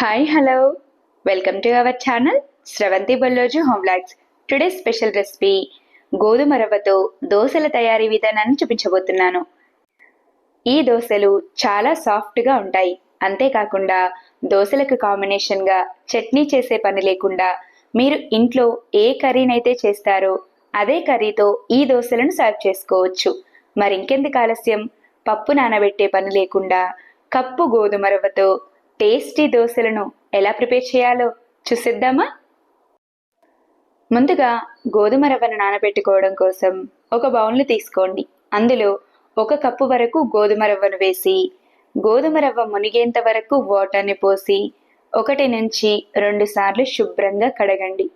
Hi hello welcome to our channel Sravanthi Balloju home logs today special recipe గోధుమ రవ్వతో దోశల తయారీ విధానాన్ని చూపించబోతున్నాను. ఈ దోశలు చాలా సాఫ్ట్గా ఉంటాయి. అంతేకాకుండా దోశలకు కాంబినేషన్గా చట్నీ చేసే పని లేకుండా మీరు ఇంట్లో ఏ కర్రీనైతే చేస్తారో అదే కర్రీతో ఈ దోశలను సర్వ్ చేసుకోవచ్చు. మరి ఇంకెందుకు ఆలస్యం? పప్పు నానబెట్టే పని లేకుండా కప్పు గోధుమ రవ్వతో టేస్టీ దోశలను ఎలా ప్రిపేర్ చేయాలో చూసిద్దామా? ముందుగా గోధుమ రవ్వను నానబెట్టుకోవడం కోసం ఒక బౌల్ని తీసుకోండి. అందులో ఒక కప్పు వరకు గోధుమ రవ్వను వేసి గోధుమ రవ్వ మునిగేంత వరకు వాటర్ని పోసి ఒకటి నుంచి రెండు సార్లు శుభ్రంగా కడగండి.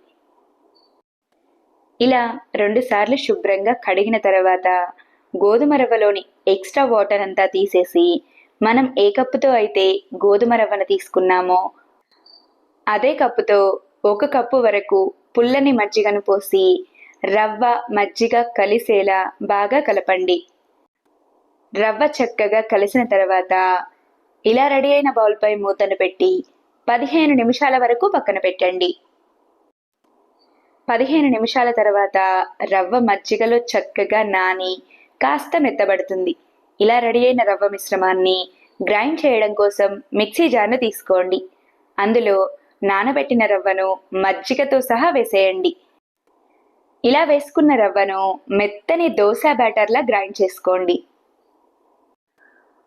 ఇలా రెండు సార్లు శుభ్రంగా కడిగిన తర్వాత గోధుమ రవ్వలోని ఎక్స్ట్రా వాటర్ అంతా తీసేసి మనం ఏ కప్పుతో అయితే గోధుమ రవ్వను తీసుకున్నామో అదే కప్పుతో ఒక కప్పు వరకు పుల్లని మజ్జిగను పోసి రవ్వ మజ్జిగ కలిసేలా బాగా కలపండి. రవ్వ చక్కగా కలిసిన తర్వాత ఇలా రెడీ అయిన బౌల్పై మూతను పెట్టి పదిహేను నిమిషాల వరకు పక్కన పెట్టండి. పదిహేను నిమిషాల తర్వాత రవ్వ మజ్జిగలో చక్కగా నాని కాస్త మెత్తబడుతుంది. ఇలా రెడీ అయిన రవ్వ మిశ్రమాన్ని గ్రైండ్ చేయడం కోసం మిక్సీ జార్ను తీసుకోండి. అందులో నానబెట్టిన రవ్వను మజ్జిగతో సహా వేసేయండి. ఇలా వేసుకున్న రవ్వను మెత్తని దోశ బ్యాటర్లా గ్రైండ్ చేసుకోండి.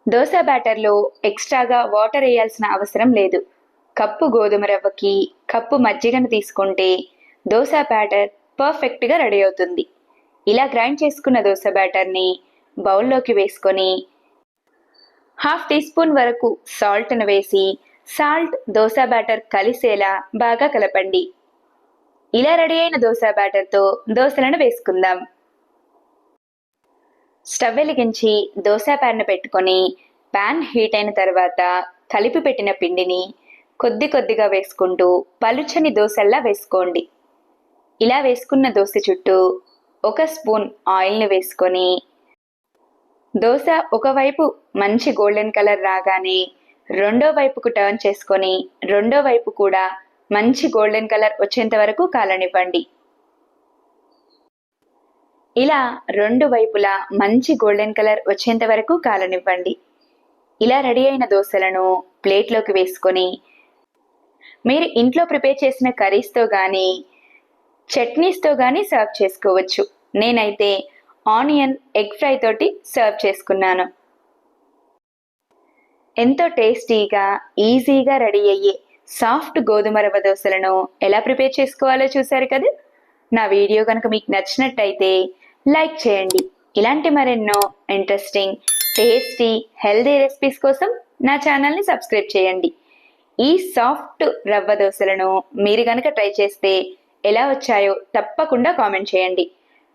దోశ బ్యాటర్లో ఎక్స్ట్రాగా వాటర్ వేయాల్సిన అవసరం లేదు. కప్పు గోధుమ రవ్వకి కప్పు మజ్జిగను తీసుకుంటే దోశ బ్యాటర్ పర్ఫెక్ట్గా రెడీ అవుతుంది. ఇలా గ్రైండ్ చేసుకున్న దోశ బ్యాటర్ని బౌల్లోకి వేసుకొని హాఫ్ టీ స్పూన్ వరకు సాల్ట్ను వేసి సాల్ట్ దోశ బ్యాటర్ కలిసేలా బాగా కలపండి. ఇలా రెడీ అయిన దోశ బ్యాటర్తో దోశలను వేసుకుందాం. స్టవ్ వెలిగించి దోశ ప్యాన్ను పెట్టుకొని ప్యాన్ హీట్ అయిన తర్వాత కలిపి పెట్టిన పిండిని కొద్ది కొద్దిగా వేసుకుంటూ పలుచని దోశల్లా వేసుకోండి. ఇలా వేసుకున్న దోశ చుట్టూ ఒక స్పూన్ ఆయిల్ని వేసుకొని దోశ ఒకవైపు మంచి గోల్డెన్ కలర్ రాగానే రెండో వైపుకు టర్న్ చేసుకొని రెండో వైపు కూడా మంచి గోల్డెన్ కలర్ వచ్చేంత వరకు కాలనివ్వండి. ఇలా రెండు వైపులా మంచి గోల్డెన్ కలర్ వచ్చేంత వరకు కాలనివ్వండి. ఇలా రెడీ అయిన దోశలను ప్లేట్లోకి వేసుకొని మీరు ఇంట్లో ప్రిపేర్ చేసిన కర్రీస్తో కానీ చట్నీస్తో కానీ సర్వ్ చేసుకోవచ్చు. నేనైతే ఆనియన్ ఎగ్ ఫ్రై తోటి సర్వ్ చేసుకున్నాను. ఎంతో టేస్టీగా ఈజీగా రెడీ అయ్యే సాఫ్ట్ గోధుమ రవ్వ దోశలను ఎలా ప్రిపేర్ చేసుకోవాలో చూశారు కదా? నా వీడియో కనుక మీకు నచ్చినట్టయితే లైక్ చేయండి. ఇలాంటి మరెన్నో ఇంట్రెస్టింగ్ టేస్టీ హెల్దీ రెసిపీస్ కోసం నా ఛానల్ని సబ్స్క్రైబ్ చేయండి. ఈ సాఫ్ట్ రవ్వ దోశలను మీరు కనుక ట్రై చేస్తే ఎలా వచ్చాయో తప్పకుండా కామెంట్ చేయండి.